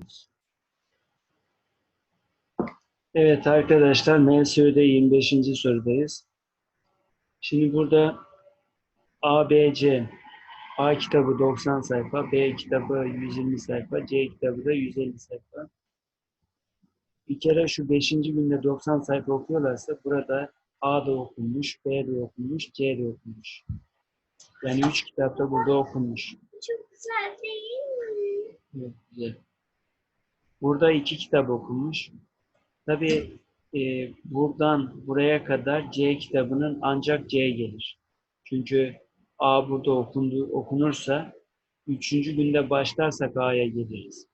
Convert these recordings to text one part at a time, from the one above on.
yapıyoruz. Evet arkadaşlar MSÖ'de 25. sorudayız. Şimdi burada ABC A kitabı 90 sayfa, B kitabı 120 sayfa, C kitabı da 150 sayfa. Bir kere şu 5. günde 90 sayfa okuyorlarsa burada A da okunmuş, B de okunmuş, C de okunmuş. Yani 3 kitap da burada okunmuş. Çok güzel değil mi? Evet, güzel. Burada iki kitap okunmuş. Tabii e, buradan buraya kadar C kitabının ancak C gelir. Çünkü A burada okundu, okunursa üçüncü günde başlarsak A'ya geliriz.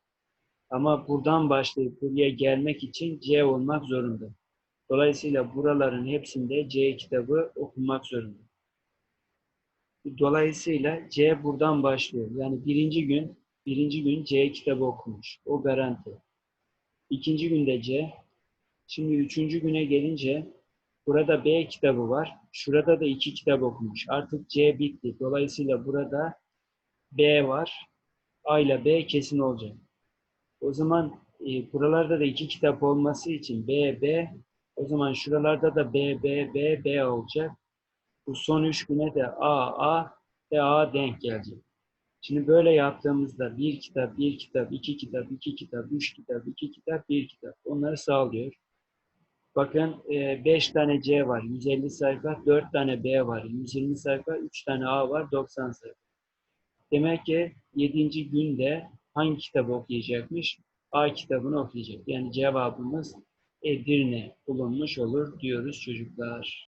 Ama buradan başlayıp buraya gelmek için C olmak zorunda. Dolayısıyla buraların hepsinde C kitabı okunmak zorunda. Dolayısıyla C buradan başlıyor. Yani birinci gün birinci gün C kitabı okumuş. O garanti. İkinci günde C. Şimdi üçüncü güne gelince burada B kitabı var. Şurada da iki kitap okumuş. Artık C bitti. Dolayısıyla burada B var. A ile B kesin olacak. O zaman e, buralarda da iki kitap olması için B, B, o zaman şuralarda da B, B, B, B olacak. Bu son üç güne de A, A ve A denk gelecek. Şimdi böyle yaptığımızda bir kitap, bir kitap, iki kitap, iki kitap, üç kitap, iki kitap, bir kitap. Onları sağlıyor. Bakın 5 tane C var, 150 sayfa, 4 tane B var, 120 sayfa, 3 tane A var, 90 sayfa. Demek ki 7. günde hangi kitabı okuyacakmış? A kitabını okuyacak. Yani cevabımız Edirne bulunmuş olur diyoruz çocuklar.